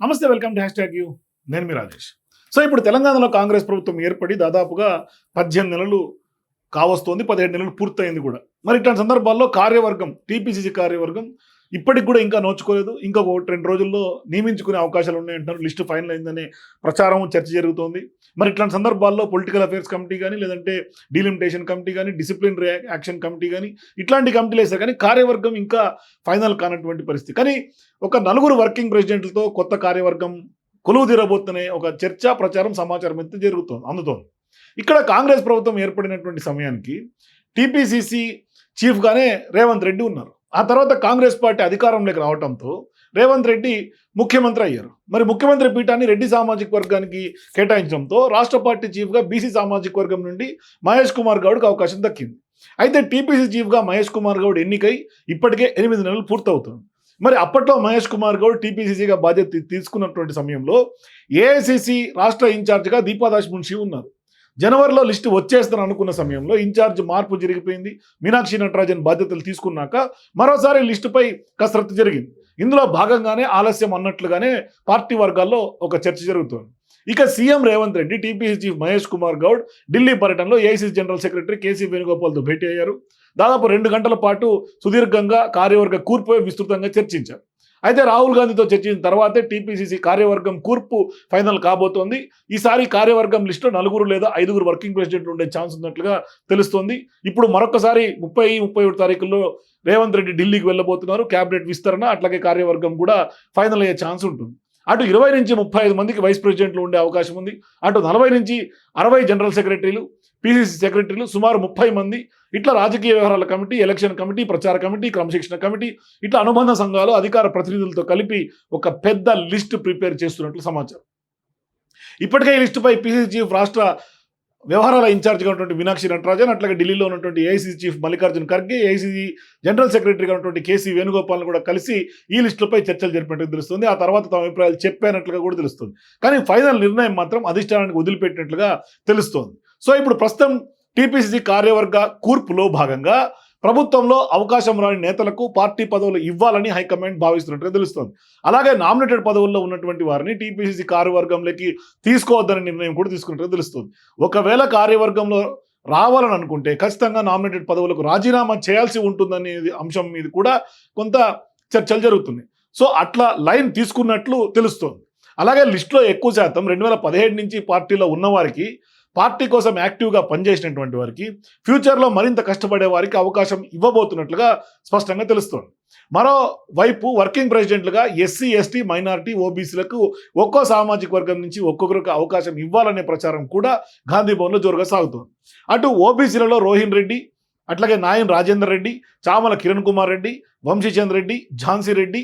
నమస్తే welcome to hash tag you. నేను మీ రాజేష్. సో ఇప్పుడు తెలంగాణలో కాంగ్రెస్ ప్రభుత్వం ఏర్పడి దాదాపుగా పద్దెనిమిది నెలలు కావస్తోంది పదిహేడు నెలలు పూర్తయింది కూడా. మరి ఇట్లాంటి సందర్భాల్లో కార్యవర్గం టీపీసీసీ కార్యవర్గం ఇప్పటికి కూడా ఇంకా నోచుకోలేదు. ఇంకా ఒకటి రెండు రోజుల్లో నియమించుకునే అవకాశాలు ఉన్నాయంటున్నారు లిస్టు ఫైనల్ అయిందనే ప్రచారం చర్చ జరుగుతోంది. మరి ఇట్లాంటి సందర్భాల్లో పొలిటికల్ అఫేర్స్ కమిటీ కానీ లేదంటే డీలిమిటేషన్ కమిటీ కానీ డిసిప్లిన్ యాక్షన్ కమిటీ కానీ ఇట్లాంటి కమిటీలు వేస్తారు కానీ కార్యవర్గం ఇంకా ఫైనల్ కానటువంటి పరిస్థితి. కానీ ఒక నలుగురు వర్కింగ్ ప్రెసిడెంట్లతో కొత్త కార్యవర్గం కొలువు తీరబోతున్న ఒక చర్చ ప్రచారం సమాచారం అయితే జరుగుతోంది అందుతోంది. ఇక్కడ కాంగ్రెస్ ప్రభుత్వం ఏర్పడినటువంటి సమయానికి టీపీసీసీ చీఫ్గానే రేవంత్ రెడ్డి ఉన్నారు. ఆ తర్వాత కాంగ్రెస్ పార్టీ అధికారంలోకి రావడంతో రేవంత్ రెడ్డి ముఖ్యమంత్రి అయ్యారు. మరి ముఖ్యమంత్రి పీఠాన్ని రెడ్డి సామాజిక వర్గానికి కేటాయించడంతో రాష్ట్ర పార్టీ చీఫ్గా బీసీ సామాజిక వర్గం నుండి మహేష్ కుమార్ గౌడ్కి అవకాశం దక్కింది. అయితే టీపీసీ చీఫ్గా మహేష్ కుమార్ గౌడ్ ఎన్నికై ఇప్పటికే ఎనిమిది నెలలు పూర్తవుతుంది. మరి అప్పట్లో మహేష్ కుమార్ గౌడ్ టీపీసీసీగా బాధ్యత తీసుకున్నటువంటి సమయంలో ఏఐసిసి రాష్ట్ర ఇన్ఛార్జిగా దీపాదాస్ మున్షి ఉన్నారు. జనవరిలో లిస్టు వచ్చేస్తాను అనుకున్న సమయంలో ఇన్ఛార్జ్ మార్పు జరిగిపోయింది. మీనాక్షి నటరాజన్ బాధ్యతలు తీసుకున్నాక మరోసారి లిస్టుపై కసరత్తు జరిగింది. ఇందులో భాగంగానే ఆలస్యం అన్నట్లుగానే పార్టీ వర్గాల్లో ఒక చర్చ జరుగుతోంది. ఇక CM Revanth Reddy TPC chief Mahesh Kumar Goud Delhi పర్యటనలో ఏఐసీసీ జనరల్ సెక్రటరీ కేసీ వేణుగోపాల్తో భేటీ అయ్యారు. దాదాపు రెండు గంటల పాటు సుదీర్ఘంగా కార్యవర్గ కూర్పుపై విస్తృతంగా చర్చించారు. అయితే రాహుల్ గాంధీతో చర్చించిన తర్వాతే టీపీసీసీ కార్యవర్గం కూర్పు ఫైనల్ కాబోతోంది. ఈసారి కార్యవర్గం లిస్టులో నలుగురు లేదా ఐదుగురు వర్కింగ్ ప్రెసిడెంట్లు ఉండే ఛాన్స్ ఉన్నట్లుగా తెలుస్తోంది. ఇప్పుడు మరొకసారి ముప్పై ముప్పై ఒకటి తారీఖుల్లో రేవంత్ రెడ్డి ఢిల్లీకి వెళ్ళబోతున్నారు. క్యాబినెట్ విస్తరణ అట్లాగే కార్యవర్గం కూడా ఫైనల్ అయ్యే ఛాన్స్ ఉంటుంది. అటు ఇరవై నుంచి ముప్పై ఐదు మందికి వైస్ ప్రెసిడెంట్లు ఉండే అవకాశం ఉంది. అటు నలభై నుంచి అరవై జనరల్ సెక్రటరీలు పీసీసీ సెక్రటరీలు సుమారు ముప్పై మంది ఇట్లా రాజకీయ వ్యవహారాల కమిటీ ఎలక్షన్ కమిటీ ప్రచార కమిటీ క్రమశిక్షణ కమిటీ ఇట్లా అనుబంధ సంఘాలు అధికార ప్రతినిధులతో కలిపి ఒక పెద్ద లిస్ట్ ప్రిపేర్ చేస్తున్నట్లు సమాచారం. ఇప్పటికే ఈ లిస్టుపై పీసీసీ చీఫ్ రాష్ట్ర వ్యవహారాల ఇన్ఛార్జ్గా ఉన్నటువంటి మీనాక్షి నటరాజన్ అట్లాగే ఢిల్లీలో ఉన్నటువంటి AICC chief Mallikarjun Kharge AICC general సెక్రటరీగా ఉన్నటువంటి కేసీ వేణుగోపాల్ని కూడా కలిసి ఈ లిస్టులపై చర్చలు జరిపినట్టు తెలుస్తుంది. ఆ తర్వాత తమ అభిప్రాయాలు చెప్పానట్లుగా కూడా తెలుస్తుంది. కానీ ఫైనల్ నిర్ణయం మాత్రం అధిష్టానానికి వదిలిపెట్టినట్లుగా తెలుస్తోంది. సో ఇప్పుడు ప్రస్తుతం టీపీసీసీ కార్యవర్గ కూర్పులో భాగంగా ప్రభుత్వంలో అవకాశం రాని నేతలకు పార్టీ పదవులు ఇవ్వాలని హైకమాండ్ భావిస్తున్నట్టుగా తెలుస్తోంది. అలాగే నామినేటెడ్ పదవుల్లో ఉన్నటువంటి వారిని టీపీసీసీ కార్యవర్గంలోకి తీసుకోవద్దనే నిర్ణయం కూడా తీసుకున్నట్టుగా తెలుస్తుంది. ఒకవేళ కార్యవర్గంలో రావాలని అనుకుంటే ఖచ్చితంగా నామినేటెడ్ పదవులకు రాజీనామా చేయాల్సి ఉంటుందనే అంశం మీద కూడా కొంత చర్చలు జరుగుతున్నాయి. సో అట్లా లైన్ తీసుకున్నట్లు తెలుస్తోంది. అలాగే లిస్టులో ఎక్కువ శాతం రెండు వేల పదిహేడు నుంచి పార్టీలో ఉన్నవారికి పార్టీ కోసం యాక్టివ్గా పనిచేసినటువంటి వారికి ఫ్యూచర్లో మరింత కష్టపడే వారికి అవకాశం ఇవ్వబోతున్నట్లుగా స్పష్టంగా తెలుస్తోంది. మరోవైపు వర్కింగ్ ప్రెసిడెంట్లుగా ఎస్సీ ఎస్టీ మైనారిటీ ఓబీసీలకు ఒక్కో సామాజిక వర్గం నుంచి ఒక్కొక్కరికి అవకాశం ఇవ్వాలనే ప్రచారం కూడా గాంధీ భవన్లో జోరుగా సాగుతోంది. అటు ఓబీసీలలో రోహిన్ రెడ్డి అట్లాగే నాయన్ రాజేందర్ రెడ్డి చామల కిరణ్ కుమార్ రెడ్డి వంశీచంద్ రెడ్డి ఝాన్సీ రెడ్డి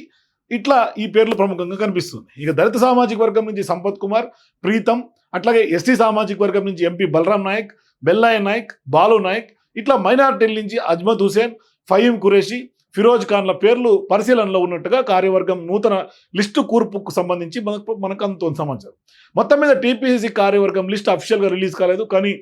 ఇట్లా ఈ పేర్లు ప్రముఖంగా కనిపిస్తుంది. ఇక దళిత సామాజిక వర్గం నుంచి సంపత్ కుమార్ ప్రీతం అట్లాగే ఎస్టీ సామాజిక వర్గం నుంచి ఎంపీ బలరాం నాయక్ బెల్లాయ నాయక్ బాలు నాయక్ ఇట్లా మైనార్టీల నుంచి అజ్మద్ హుసేన్ ఫహీం ఖురేషి ఫిరోజ్ ఖాన్ల పేర్లు పరిశీలనలో ఉన్నట్టుగా కార్యవర్గం నూతన లిస్టు కూర్పుకు సంబంధించి మనకు మనకు అందుతోంది సమాచారం. మొత్తం మీద టీపీసీసీ కార్యవర్గం లిస్ట్ అఫీషియల్గా రిలీజ్ కాలేదు కానీ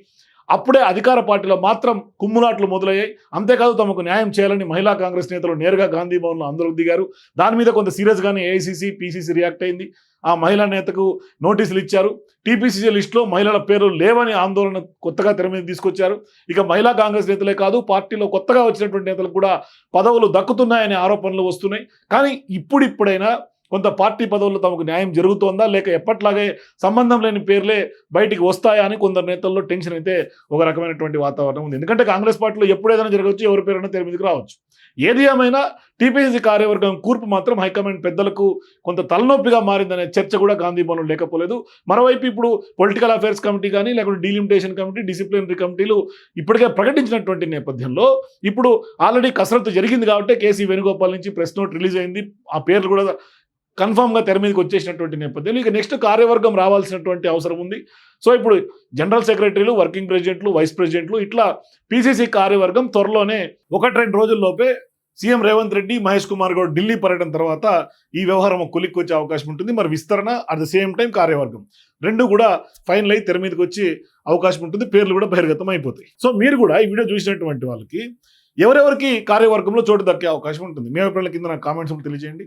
అప్పుడే అధికార పార్టీలో మాత్రం కుమ్ములాట్లు మొదలయ్యాయి. అంతేకాదు తమకు న్యాయం చేయాలని మహిళా కాంగ్రెస్ నేతలు నేరుగా గాంధీ భవన్లో ఆందోళన దిగారు. దాని మీద కొంత సీరియస్గానే ఏఐసీసీ పీసీసీ రియాక్ట్ అయింది. ఆ మహిళా నేతకు నోటీసులు ఇచ్చారు. టీపీసీసీ లిస్టులో మహిళల పేర్లు లేవని ఆందోళన కొత్తగా తెర మీద తీసుకొచ్చారు. ఇక మహిళా కాంగ్రెస్ నేతలే కాదు పార్టీలో కొత్తగా వచ్చినటువంటి నేతలు కూడా పదవులు దక్కుతున్నాయనే ఆరోపణలు వస్తున్నాయి. కానీ ఇప్పుడిప్పుడైనా కొంత పార్టీ పదవుల్లో తమకు న్యాయం జరుగుతోందా? లేక ఎప్పట్లాగే సంబంధం లేని పేర్లే బయటికి వస్తాయా అని కొందరు నేతల్లో టెన్షన్ అయితే ఒక రకమైనటువంటి వాతావరణం ఉంది. ఎందుకంటే కాంగ్రెస్ పార్టీలో ఎప్పుడు ఏదైనా జరగవచ్చు ఎవరి పేరైనా తెర మీదకి రావచ్చు. ఏది ఏమైనా టీపీసీ కార్యవర్గం కూర్పు మాత్రం హైకమాండ్ పెద్దలకు కొంత తలనొప్పిగా మారిందనే చర్చ కూడా గాంధీ భవన్లో లేకపోలేదు. మరోవైపు ఇప్పుడు పొలిటికల్ అఫైర్స్ కమిటీ కానీ లేకుంటే డీలిమిటేషన్ కమిటీ డిసిప్లినరీ కమిటీలు ఇప్పటికే ప్రకటించినటువంటి నేపథ్యంలో ఇప్పుడు ఆల్రెడీ కసరత్తు జరిగింది కాబట్టి కేసీ వేణుగోపాల్ నుంచి ప్రెస్ నోట్ రిలీజ్ అయింది. ఆ పేర్లు కూడా కన్ఫామ్గా తెర మీదకి వచ్చేసినటువంటి నేపథ్యంలో ఇక నెక్స్ట్ కార్యవర్గం రావాల్సినటువంటి అవసరం ఉంది. సో ఇప్పుడు జనరల్ సెక్రటరీలు వర్కింగ్ ప్రెసిడెంట్లు వైస్ ప్రెసిడెంట్లు ఇట్లా పీసీసీ కార్యవర్గం త్వరలోనే ఒకటి రెండు రోజుల్లోపే సీఎం రేవంత్ రెడ్డి మహేష్ కుమార్ గౌడ్ ఢిల్లీ పర్యటన తర్వాత ఈ వ్యవహారం ఒక కొలిక్కి వచ్చే అవకాశం ఉంటుంది. మరి విస్తరణ అట్ ద సేమ్ టైం కార్యవర్గం. రెండు కూడా ఫైనల్ అయి తెర మీదకి వచ్చి అవకాశం ఉంటుంది. పేర్లు కూడా బహిర్గతం అయిపోతాయి. సో మీరు కూడా ఈ వీడియో చూసినటువంటి వాళ్ళకి ఎవరెవరికి కార్యవర్గంలో చోటు దక్కే అవకాశం ఉంటుంది? మీ అభిప్రాయాల కింద నాకు కామెంట్స్ తెలియజేయండి.